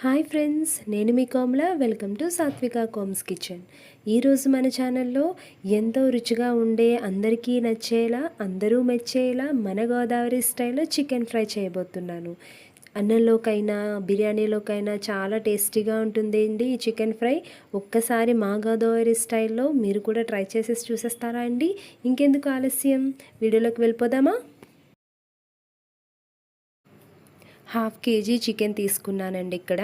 Hi friends నేను మీ Komala. Welcome to Sathvika Kom's kitchen. ఈరోజు మన ఛానల్లో ఎంతో రుచిగా ఉండే అందరికీ నచ్చేలా అందరూ మెచ్చేలా మన గోదావరి స్టైల్లో చికెన్ ఫ్రై చేయబోతున్నాను. అన్నంలోకైనా బిర్యానీలోకైనా చాలా టేస్టీగా ఉంటుంది అండి ఈ చికెన్ ఫ్రై. ఒక్కసారి మా గోదావరి స్టైల్లో మీరు కూడా ట్రై చేసేసి చూసేస్తారా అండి? ఇంకెందుకు ఆలస్యం? వీడియోలోకి వెళ్ళిపోదామా? హాఫ్ కేజీ చికెన్ తీసుకున్నానండి ఇక్కడ.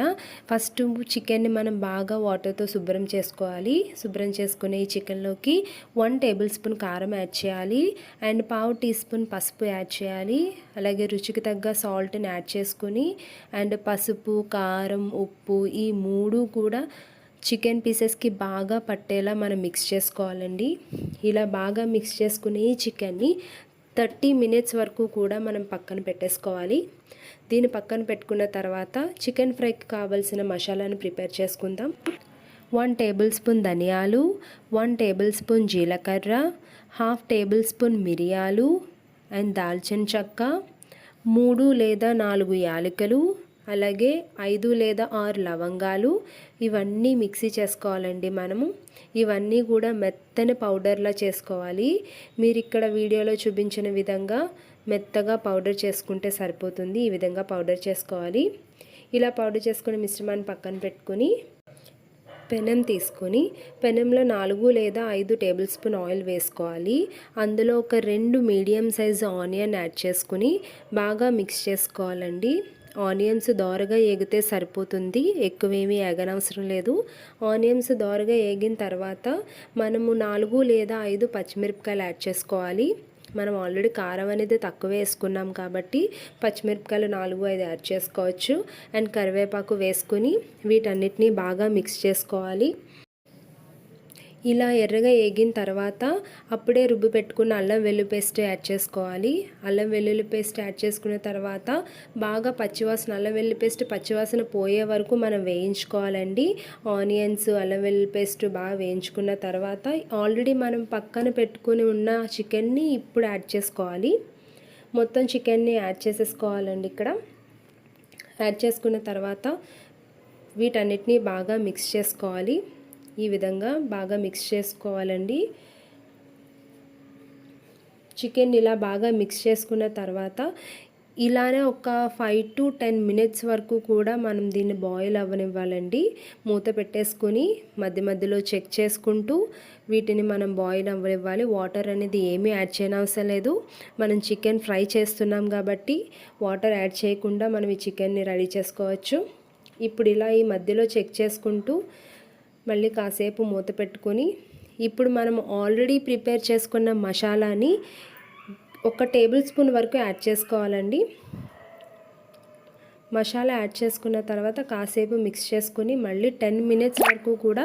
ఫస్ట్ చికెన్ని మనం బాగా వాటర్తో శుభ్రం చేసుకోవాలి. శుభ్రం చేసుకునే ఈ చికెన్లోకి వన్ టేబుల్ స్పూన్ కారం యాడ్ చేయాలి. అండ్ పావు టీ స్పూన్ పసుపు యాడ్ చేయాలి. అలాగే రుచికి తగ్గ సాల్ట్ని యాడ్ చేసుకుని అండ్ పసుపు కారం ఉప్పు ఈ మూడు కూడా చికెన్ పీసెస్కి బాగా పట్టేలా మనం మిక్స్ చేసుకోవాలండి. ఇలా బాగా మిక్స్ చేసుకుని ఈ చికెన్ని థర్టీ మినిట్స్ వరకు కూడా మనం పక్కన పెట్టేసుకోవాలి. దీన్ని పక్కన పెట్టుకున్న తర్వాత చికెన్ ఫ్రైకి కావలసిన మసాలాను ప్రిపేర్ చేసుకుందాం. వన్ టేబుల్ స్పూన్ ధనియాలు వన్ టేబుల్ స్పూన్ జీలకర్ర హాఫ్ టేబుల్ స్పూన్ మిరియాలు అండ్ దాల్చిన చెక్క మూడు లేదా నాలుగు యాలకులు అలాగే ఐదు లేదా ఆరు లవంగాలు ఇవన్నీ మిక్సీ చేసుకోవాలండి మనము. ఇవన్నీ కూడా మెత్తని పౌడర్లా చేసుకోవాలి. మీరు ఇక్కడ వీడియోలో చూపించిన విధంగా మెత్తగా పౌడర్ చేసుకుంటే సరిపోతుంది. ఈ విధంగా పౌడర్ చేసుకోవాలి. ఇలా పౌడర్ చేసుకుని మిశ్రమాన్ని పక్కన పెట్టుకుని పెనం తీసుకొని పెనంలో నాలుగు లేదా ఐదు టేబుల్ స్పూన్ ఆయిల్ వేసుకోవాలి. అందులో ఒక రెండు మీడియం సైజు ఆనియన్ యాడ్ చేసుకుని బాగా మిక్స్ చేసుకోవాలండి. ఆనియన్స్ దోరగా ఏగితే సరిపోతుంది. ఎక్కువేమీ ఏగనవసరం లేదు. ఆనియన్స్ దోరగా ఏగిన తర్వాత మనము నాలుగు లేదా ఐదు పచ్చిమిరపకాయలు యాడ్ చేసుకోవాలి. మనం ఆల్రెడీ కారం అనేది తక్కువ వేసుకున్నాం కాబట్టి పచ్చిమిరపకాయలు నాలుగు ఐదు యాడ్ చేసుకోవచ్చు. అండ్ కరివేపాకు వేసుకుని వీటన్నిటిని బాగా మిక్స్ చేసుకోవాలి. ఇలా ఎర్రగా ఏగిన తర్వాత అప్పుడే రుబ్బు పెట్టుకున్న అల్లం వెల్లుల్లి పేస్ట్ యాడ్ చేసుకోవాలి. అల్లం వెల్లుల్లి పేస్ట్ యాడ్ చేసుకున్న తర్వాత బాగా పచ్చివాసన అల్లం వెల్లుల్లి పేస్ట్ పచ్చివాసన పోయే వరకు మనం వేయించుకోవాలండి. ఆనియన్స్ అల్లం వెల్లుల్లి పేస్ట్ బాగా వేయించుకున్న తర్వాత ఆల్రెడీ మనం పక్కన పెట్టుకుని ఉన్న చికెన్ని ఇప్పుడు యాడ్ చేసుకోవాలి. మొత్తం చికెన్ని యాడ్ చేసేసుకోవాలండి ఇక్కడ. యాడ్ చేసుకున్న తర్వాత వీటన్నిటిని బాగా మిక్స్ చేసుకోవాలి. ఈ విధంగా బాగా మిక్స్ చేసుకోవాలండి. చికెన్ ఇలా బాగా మిక్స్ చేసుకున్న తర్వాత ఇలానే ఒక ఫైవ్ టు టెన్ మినిట్స్ వరకు కూడా మనం దీన్ని బాయిల్ అవ్వనివ్వాలండి. మూత పెట్టేసుకొని మధ్య మధ్యలో చెక్ చేసుకుంటూ వీటిని మనం బాయిల్ అవ్వనివ్వాలి. వాటర్ అనేది ఏమీ యాడ్ చేయనవసరం లేదు. మనం చికెన్ ఫ్రై చేస్తున్నాం కాబట్టి వాటర్ యాడ్ చేయకుండా మనం ఈ చికెన్ని రెడీ చేసుకోవచ్చు. ఇప్పుడు ఇలా ఈ మధ్యలో చెక్ చేసుకుంటూ మళ్ళీ కాసేపు మూత పెట్టుకొని ఇప్పుడు మనం ఆల్రెడీ ప్రిపేర్ చేసుకున్న మసాలాని ఒక టేబుల్ స్పూన్ వరకు యాడ్ చేసుకోవాలండి. మసాలా యాడ్ చేసుకున్న తర్వాత కాసేపు మిక్స్ చేసుకుని మళ్ళీ టెన్ మినిట్స్ వరకు కూడా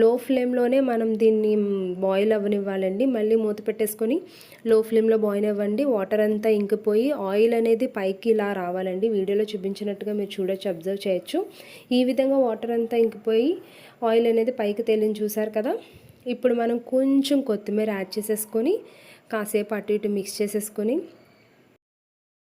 లో ఫ్లేమ్లోనే మనం దీన్ని బాయిల్ అవ్వనివ్వాలండి. మళ్ళీ మూత పెట్టేసుకొని లో ఫ్లేమ్లో బాయిల్ అవ్వండి. వాటర్ అంతా ఇంకిపోయి ఆయిల్ అనేది పైకి ఇలా రావాలండి. వీడియోలో చూపించినట్టుగా మీరు చూడొచ్చు అబ్జర్వ్ చేయొచ్చు. ఈ విధంగా వాటర్ అంతా ఇంకిపోయి ఆయిల్ అనేది పైకి తేలిని చూసారు కదా? ఇప్పుడు మనం కొంచెం కొత్తిమీర యాడ్ చేసేసుకొని కాసేపు అటు ఇటు మిక్స్ చేసేసుకొని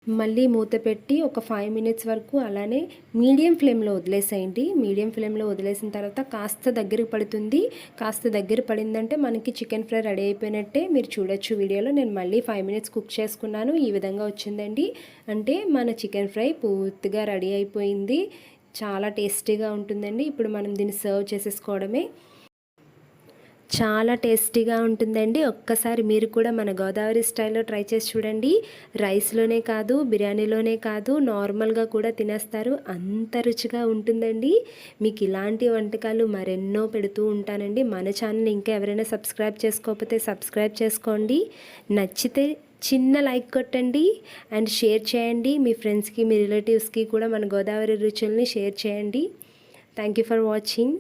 మళ్ళీ మూత పెట్టి ఒక ఫైవ్ మినిట్స్ వరకు అలానే మీడియం ఫ్లేమ్లో వదిలేసేయండి. మీడియం ఫ్లేమ్లో వదిలేసిన తర్వాత కాస్త దగ్గర పడుతుంది. కాస్త దగ్గర పడిందంటే మనకి చికెన్ ఫ్రై రెడీ అయిపోయినట్టే మీరు చూడొచ్చు వీడియోలో. నేను మళ్ళీ ఫైవ్ మినిట్స్ కుక్ చేసుకున్నాను. ఈ విధంగా వచ్చిందండి. అంటే మన చికెన్ ఫ్రై పూర్తిగా రెడీ అయిపోయింది. చాలా టేస్టీగా ఉంటుందండి. ఇప్పుడు మనం దీన్ని సర్వ్ చేసేసుకోవడమే. చాలా టేస్టీగా ఉంటుందండి. ఒక్కసారి మీరు కూడా మన గోదావరి స్టైల్లో ట్రై చేసి చూడండి. రైస్లోనే కాదు బిర్యానీలోనే కాదు నార్మల్గా కూడా తినేస్తారు. అంత రుచిగా ఉంటుందండి. మీకు ఇలాంటి వంటకాలు మరెన్నో పెడుతూ ఉంటానండి. మన ఛానల్ ఇంకా ఎవరైనా సబ్స్క్రైబ్ చేసుకోకపోతే సబ్స్క్రైబ్ చేసుకోండి. నచ్చితే చిన్న లైక్ కొట్టండి అండ్ షేర్ చేయండి. మీ ఫ్రెండ్స్కి మీ రిలేటివ్స్కి కూడా మన గోదావరి రుచుల్ని షేర్ చేయండి. Thank you for watching.